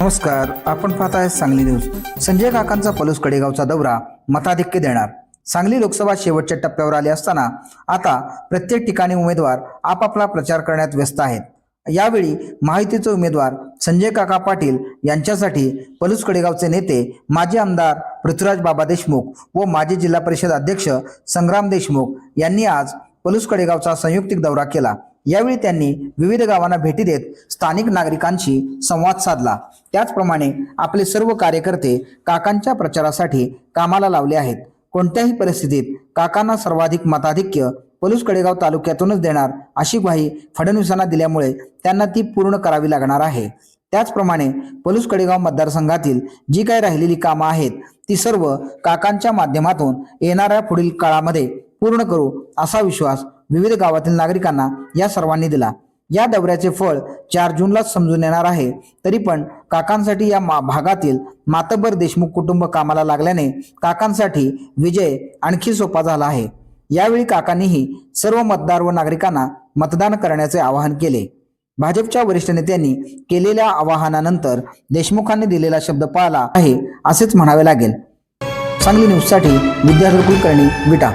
नमस्कार आपण पाहत आहे सांगली न्यूज. संजय काकांचा पलूस कडेगावचा दौरा मताधिक्य देणार. सांगली लोकसभा शेवटच्या टप्प्यावर आली असताना आता प्रत्येक ठिकाणी उमेदवार आपापला प्रचार करण्यात व्यस्त आहेत. यावेळी माहितीचे उमेदवार संजय काका पाटील यांच्यासाठी पलूस कडेगावचे नेते माजी आमदार पृथ्वीराज बाबा देशमुख व माजी जिल्हा परिषद अध्यक्ष संग्राम देशमुख यांनी आज पलूस कडेगावचा संयुक्तिक दौरा केला. यावेळी त्यांनी विविध गावांना भेटी देत स्थानिक नागरिकांशी संवाद साधला. त्याचप्रमाणे आपले सर्व कार्यकर्ते काकांच्या प्रचारासाठी कामाला लावले आहेत. कोणत्याही परिस्थितीत काकांना सर्वाधिक मताधिक्य पलूस कडेगाव तालुक्यातूनच देणार अशी ग्वाही फडणवीसांना दिल्यामुळे त्यांना ती पूर्ण करावी लागणार आहे. त्याचप्रमाणे पलूस कडेगाव मतदारसंघातील जी काही राहिलेली कामं आहेत ती सर्व काकांच्या माध्यमातून येणाऱ्या पुढील काळामध्ये पूर्ण करू असा विश्वास विविध गावातील नागरिकांना या सर्वांनी दिला. या दौऱ्याचे फळ चार जूनलाच समजून येणार आहे. तरी पण काकांसाठी या मा- भागातील मातबर देशमुख कुटुंब कामाला लागल्याने काकांसाठी विजय आणखी सोपा झाला आहे. यावेळी काकांनीही सर्व मतदार व नागरिकांना मतदान करण्याचे आवाहन केले. भाजपच्या वरिष्ठ नेत्यांनी केलेल्या आवाहनानंतर देशमुखांनी दिलेला शब्द पाळला आहे असेच म्हणावे लागेल. सांगली न्यूजसाठी विद्याधर कुलकर्णी विटा